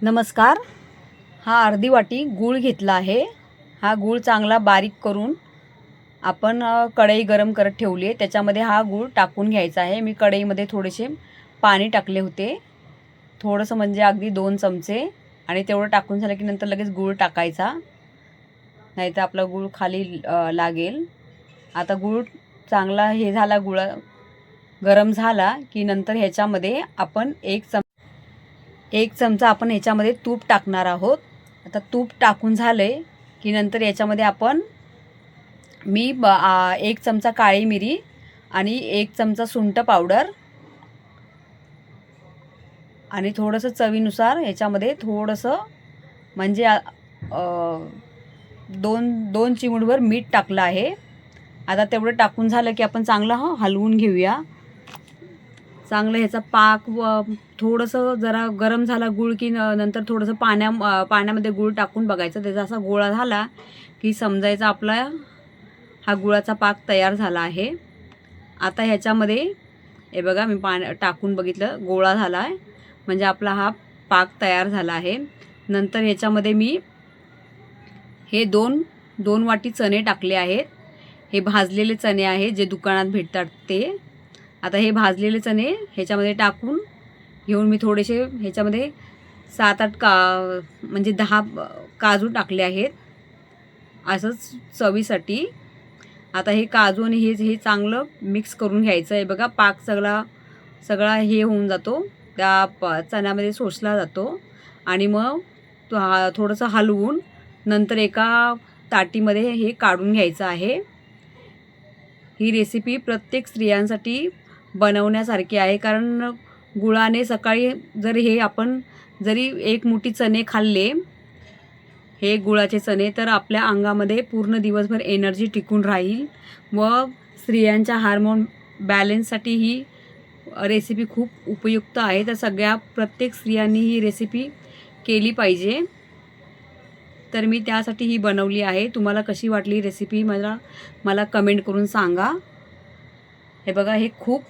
नमस्कार. हा अर्धी वाटी गूळ घेतला आहे. हा गूळ चांगला बारीक करून आपण कढई गरम करत ठेवली आहे. त्याच्यामध्ये हा गूळ टाकून घ्यायचा आहे. मी कढईमध्ये थोडेसे पाणी टाकले होते. थोडंसं म्हणजे अगदी दोन चमचे आणि तेवढं टाकून झालं की नंतर लगेच गूळ टाकायचा. नाही तर आपला गूळ खाली लागेल. आता गूळ चांगला हे झाला गुळ गरम झाला की नंतर ह्याच्यामध्ये आपण एक चम एक चमचा आपण याच्यामध्ये तूप टाकणार आहोत. आता तूप टाकून झालं आहे की नंतर याच्यामध्ये आपण मी ब एक चमचा काळी मिरी आणि एक चमचा सुंठ पावडर आणि थोडंसं चवीनुसार ह्याच्यामध्ये थोडंसं म्हणजे दोन दोन चिमूटभर मीठ टाकलं आहे. आता तेवढं टाकून झालं की आपण चांगलं हलवून घेऊया. चांगलं ह्याचा पाक व थोडंसं जरा गरम झाला गूळ की न- नंतर थोडंसं पाण्या पाण्यामध्ये गुळ टाकून बघायचं. त्याचा असा गोळा झाला की समजायचा आपला हा गुळाचा पाक तयार झाला आहे. आता ह्याच्यामध्ये हे बघा मी पाण्या टाकून बघितलं गोळा झाला आहे म्हणजे आपला हा पाक तयार झाला आहे. नंतर ह्याच्यामध्ये मी हे दोन दोन वाटी चणे टाकले आहेत. हे भाजलेले चणे आहेत जे दुकानात भेटतात ते. आता हे भाजलेले चणे ह्याच्यामध्ये टाकून घेऊन मी थोडेसे ह्याच्यामध्ये सात आठ का म्हणजे दहा काजू टाकले आहेत. असंच चवीसाठी. आता हे काजू आणि हे हे चांगलं मिक्स करून घ्यायचं आहे. बघा पाक सगळा सगळा हे होऊन जातो. त्या प चण्यामध्ये सोसला जातो. आणि मग तो हा थोडंसं हलवून नंतर एका ताटीमध्ये हे काढून घ्यायचं आहे. ही रेसिपी प्रत्येक स्त्रियांसाठी बनवण्यासारखी आहे. कारण गुळाने सकाळी जर हे आपण जरी एक मुठी चणे खाल्ले हे गुळाचे चणे तर आपल्या अंगामध्ये पूर्ण दिवसभर एनर्जी टिकून राहील व स्त्रियांच्या हार्मोन बॅलेन्ससाठी ही रेसिपी खूप उपयुक्त आहे. तर सगळ्या प्रत्येक स्त्रियांनी ही रेसिपी केली पाहिजे. तर मी त्यासाठी ही बनवली आहे. तुम्हाला कशी वाटली रेसिपी मला मला कमेंट करून सांगा. हे बघा हे खूप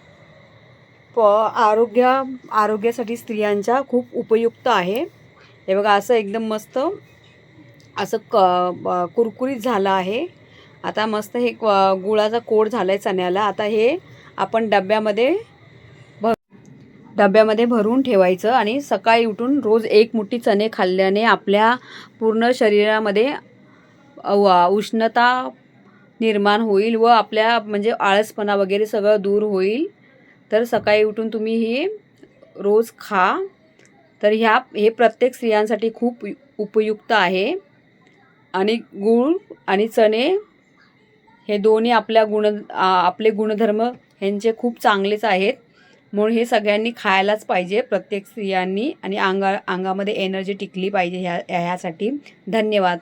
प आरोग्य आरोग्यासाठी स्त्रियांच्या खूप उपयुक्त आहे. हे बघा असं एकदम मस्त असं क ब- कुरकुरीत झालं आहे. आता मस्त हे क- गुळाचा कोड झाला आहे चण्याला. आता हे आपण डब्यामध्ये भर डब्यामध्ये भरून ठेवायचं आणि सकाळी उठून रोज एक मुठी चणे खाल्ल्याने आपल्या पूर्ण शरीरामध्ये उष्णता निर्माण होईल व आपल्या म्हणजे आळसपणा वगैरे सगळं दूर होईल. तर सकाळी उठून तुम्ही ही रोज खा. तर ह्या हे प्रत्येक स्त्रियांसाठी खूप उपयुक्त आहे. आणि गूळ आणि चणे हे दोन्ही आपल्या गुण आपले गुणधर्म ह्यांचे खूप चांगलेच आहेत. म्हणून हे सगळ्यांनी खायलाच पाहिजे प्रत्येक स्त्रियांनी. आणि अंगा अंगामध्ये एनर्जी टिकली पाहिजे ह्या ह्यासाठी. धन्यवाद.